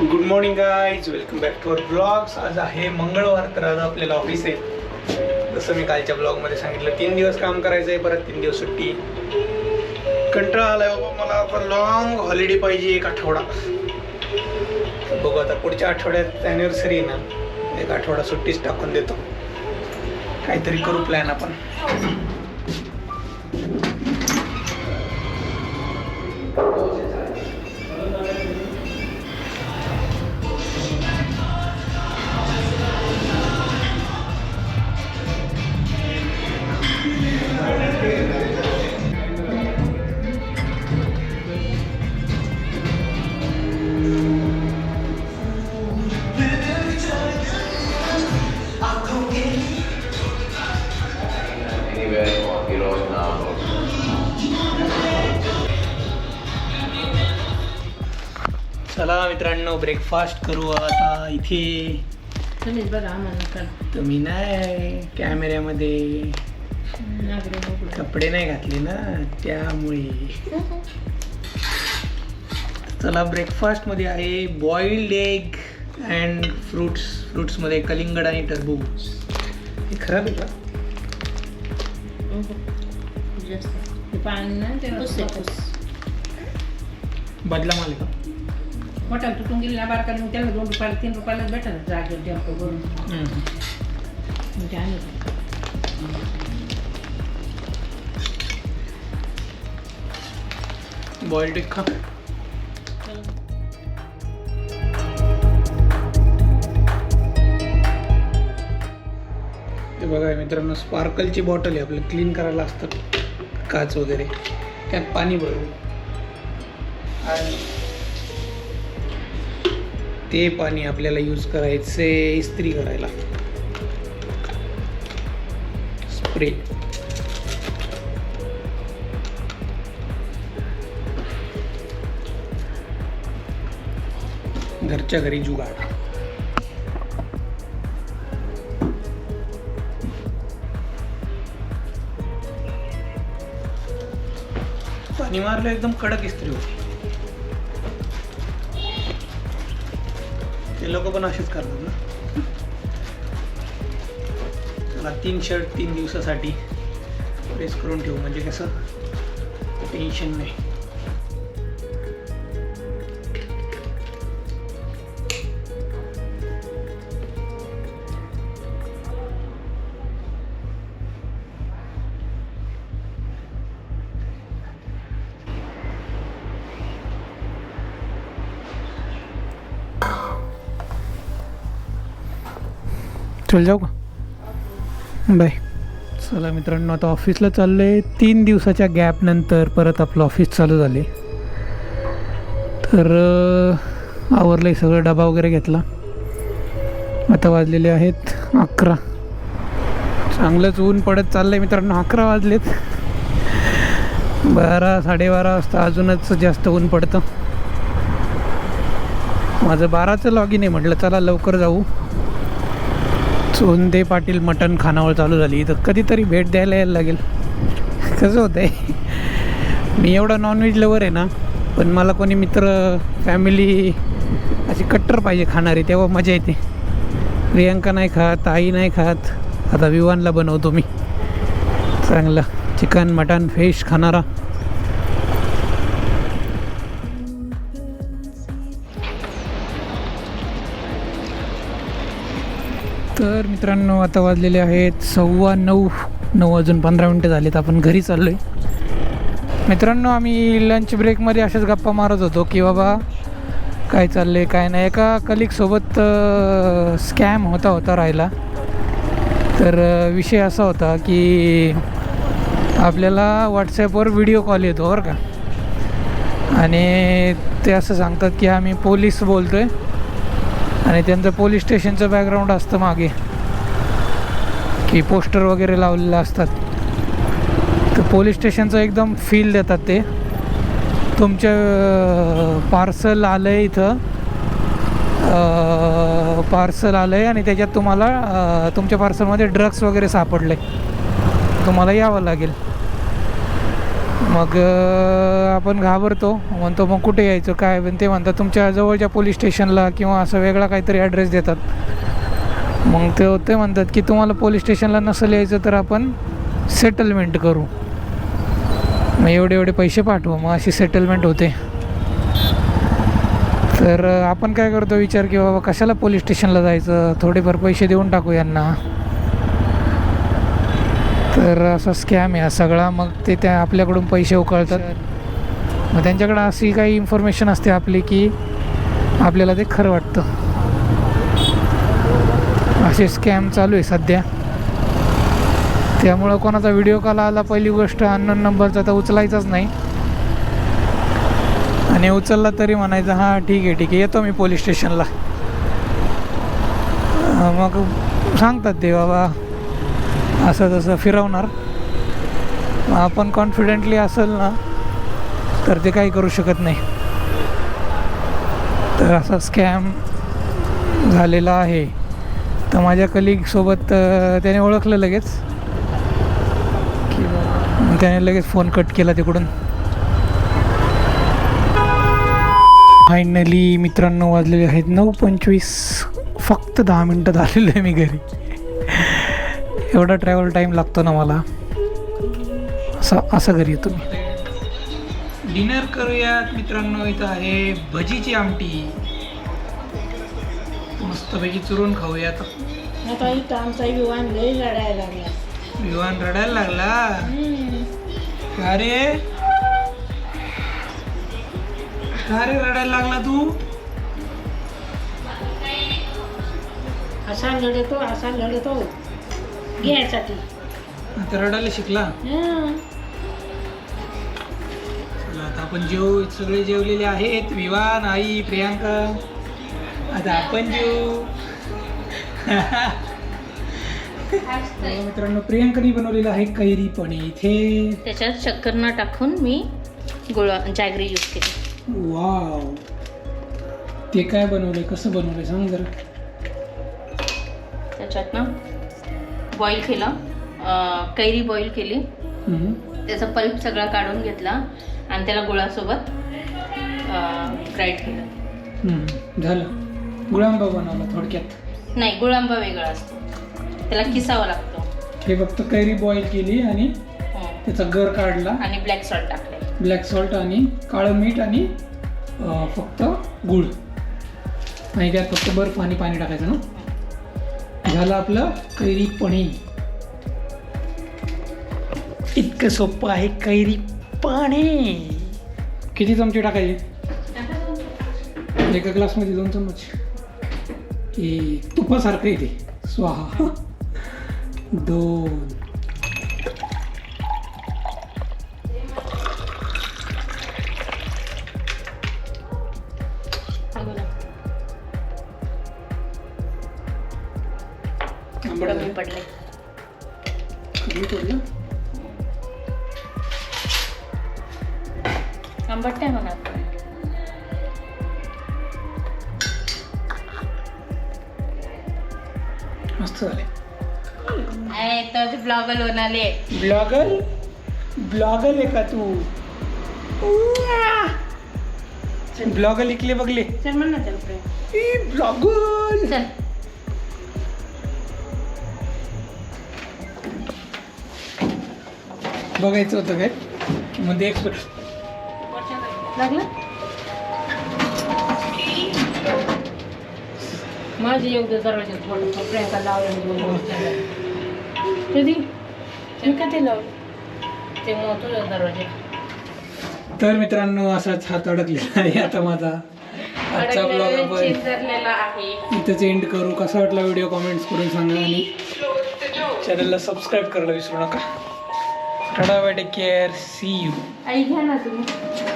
Good morning guys welcome back to our blogs आज आहे मंगळवार तर आज आपल्याला ऑफिस आहे. जसं मी कालच्या ब्लॉगमध्ये सांगितलं तीन दिवस काम करायचं आहे परत तीन दिवस सुट्टी. कंटाळा आलाय बाबा मला आता लॉंग हॉलिडे पाहिजे एक आठवडा. बघू आता पुढच्या आठवड्यात ॲनिव्हर्सरी ना एक आठवडा सुट्टीच टाकून देतो. काहीतरी करू प्लॅन आपण. चला मित्रांनो ब्रेकफास्ट करू आता इथे. तुम्हीच बघा आम्हाला कर तुम्ही नाही कॅमेऱ्यामध्ये नागरे मोकळं. कपडे नाही घातले ना त्यामुळे. चला ब्रेकफास्टमध्ये आहे बॉइल्ड एग अँड फ्रुट्स फ्रुट्समध्ये कलिंगड आणि टरबूज. हे खराब आहे का? बदला माल का हॉटेल तुटून गेली ना बारका मग त्याला दोन रुपयाला तीन रुपयाला भेटत जागेवर टेंपो. मग ते आणलं बॉइल्ड खा बघा मित्रांनो स्पार्कलची बॉटल आहे आपलं क्लीन करायला असतं काच वगैरे. त्यात पाणी भरू. आणि ते पाणी आपल्याला यूज करायचे इस्त्री करायला. स्प्रे घरच्या घरी जुगाड. पाणी मारलं एकदम कडक इस्त्री होती. ते लोक पण असेच करतात ना. त्याला तीन शर्ट तीन दिवसासाठी प्रेस करून ठेवू. म्हणजे कसं? टेन्शन नाही. चल जाऊ का? बाय. चला मित्रांनो आता ऑफिसला चाललो आहे तीन दिवसाच्या गॅपनंतर परत आपलं ऑफिस चालू झाले तर अं, आवरलं सगळं डबा वगैरे घेतला. आता वाजलेले आहेत अकरा. चांगलंच ऊन पडत चाललं आहे मित्रांनो अकरा वाजलेत. बारा साडेबारा वाजता अजूनच जास्त ऊन पडतं. माझं बाराचं लॉगिन आहे म्हटलं चला लवकर जाऊ. सोंदे पाटील मटण खानावळ चालू झाली. तर कधीतरी भेट द्यायला यायला लागेल. कसं होतं आहे मी एवढा नॉनव्हेज लवर आहे ना पण मला कोणी मित्र फॅमिली अशी कट्टर पाहिजे खाणारी तेव्हा मजा येते. प्रियांका नाही खात आई नाही खात. आता विवानला बनवतो मी. चांगलं. चिकन मटण फिश खाणारा. तर मित्रांनो आता वाजलेले आहेत सव्वा नऊ. नऊ वाजून पंधरा मिनटं झालेत आपण घरी चाललो आहे मित्रांनो आम्ही लंच ब्रेकमध्ये अशाच गप्पा मारत होतो की बाबा काय चाललं आहे काय नाही. एका कलिकसोबत स्कॅम होता होता राहिला. तर विषय असा होता की आपल्याला व्हॉट्सॲपवर व्हिडिओ कॉल येतो बरं का? आणि ते असं सांगतात की आम्ही पोलीस बोलतो आहे आणि त्यांचं पोलीस स्टेशनचं बॅकग्राऊंड असतं मागे. की पोस्टर वगैरे लावलेलं असतात. तर पोलीस स्टेशनचं एकदम फील देतात ते. तुमचं पार्सल आलं आहे इथं. पार्सल आलं आहे आणि त्याच्यात तुम्हाला तुमच्या पार्सलमध्ये ड्रग्स वगैरे सापडले. तुम्हाला यावं लागेल. मग आपण घाबरतो. म्हणतो मग कुठे यायचं? काय? पण ते म्हणतात तुमच्या जवळच्या पोलीस स्टेशनला किंवा असं वेगळा काहीतरी ॲड्रेस देतात. मग ते ते म्हणतात की तुम्हाला पोलीस स्टेशनला नसेल यायचं तर आपण सेटलमेंट करू. मग एवढे एवढे पैसे पाठवू. मग अशी सेटलमेंट होते. तर आपण काय करतो? विचार की बाबा कशाला पोलीस स्टेशनला जायचं? थोडेफार पैसे देऊन टाकू यांना. तर असा स्कॅम आहे हा सगळा. मग ते त्या आपल्याकडून पैसे उकळतात. मग त्यांच्याकडे अशी काही इन्फॉर्मेशन असते आपली की आपल्याला ते खरं वाटतं. असे स्कॅम चालू आहे सध्या. त्यामुळं कोणाचा व्हिडिओ कॉल आला पहिली गोष्ट अननोन नंबरचा तर उचलायचाच नाही. आणि उचलला तरी म्हणायचं हां ठीक आहे ठीक आहे येतो मी पोलीस स्टेशनला. मग सांगतात ते बाबा असं तसं फिरवणार. मग आपण कॉन्फिडेंटली असेल ना तर ते काही करू शकत नाही. तर असा स्कॅम झालेला आहे. तर माझ्या कलिगसोबत त्याने ओळखलं लगेच. की मग त्याने लगेच फोन कट केला तिकडून. फायनली मित्रांनो वाजलेले आहेत नऊ पंचवीस. फक्त दहा मिनटात आलेलो आहे मी घरी. एवढा ट्रॅव्हल टाईम लागतो ना मला. असं असं घरी येतो मी. डिनर करूयात मित्रांनो इथं आहे भजीची आमटी. मस्तपैकी चुरून खाऊयात. आता इथं आमचा विवान लय लढायला लागला. विवान रडायला लागला? का रे? का रे रडायला लागला तू? असा लढतो असा लढतो घ्यायसाठी. आता रडायला शिकला. हं. चला आता आपण जेव सगळे जेवलेले आहेत. विवान आई प्रियांका. आता आपण तर मित्रांनो प्रियांकाने बनवलेलं आहे कैरी पण इथे त्याच्यात शक्कर न टाकून मी गोळा जॅगरी यूज केली. वाव. ते काय बनवलंय? कसं बनवलंय? सांग जरा. त्याच्यात ना बॉईल केलं. कैरी बॉईल केली. त्याचा पल्प सगळा काढून घेतला आणि त्याला गुळासोबत ग्राईंड केलं. झालं. गुळांबा बनवला थोडक्यात. नाही गुळांबा वेगळा असतो. त्याला किसावा लागतो. हे फक्त कैरी बॉईल केली आणि हं. त्याचा गर काढला. आणि ब्लॅक सॉल्ट टाकले. ब्लॅक सॉल्ट आणि काळं मीठ आणि फक्त गुळ. आणि त्यात फक्त बर्फ आणि पाणी टाकायचं ना? झालं आपलं कैरी पणी इतकं सोपं आहे कैरी पाणी किती चमचे टाकायचे? एका ग्लासमध्ये दोन चमच. की तुपासारखं येते स्वाहा. दोन. कमी झालं? पडले कमी पडलं? आंबट नाही होणार मस्त झाले आहे तर ब्लॉगर होणारे ब्लॉगर ब्लॉगर आहे का तू? ब्लॉगर लिखले बघले चल म्हण ना त्याला प्रेम ब्लॉगर चल। बघायचं होतं काय? मध्ये एक्सपर्ट लागलं? माझे एवढं दरवाजा थोडं प्रियंका लावलं कधी? लावलं? ते मग दरवाजा. तर मित्रांनो असाच हात अडकलेला आहे आता माझा. आजचा ब्लॉग आपण इथंच एंड करू. कसा वाटला व्हिडिओ कमेंट्स करून सांगा आणि चॅनलला सबस्क्राईब करायला विसरू नका. Tata bye take care see you आई घ्या ना तुम्ही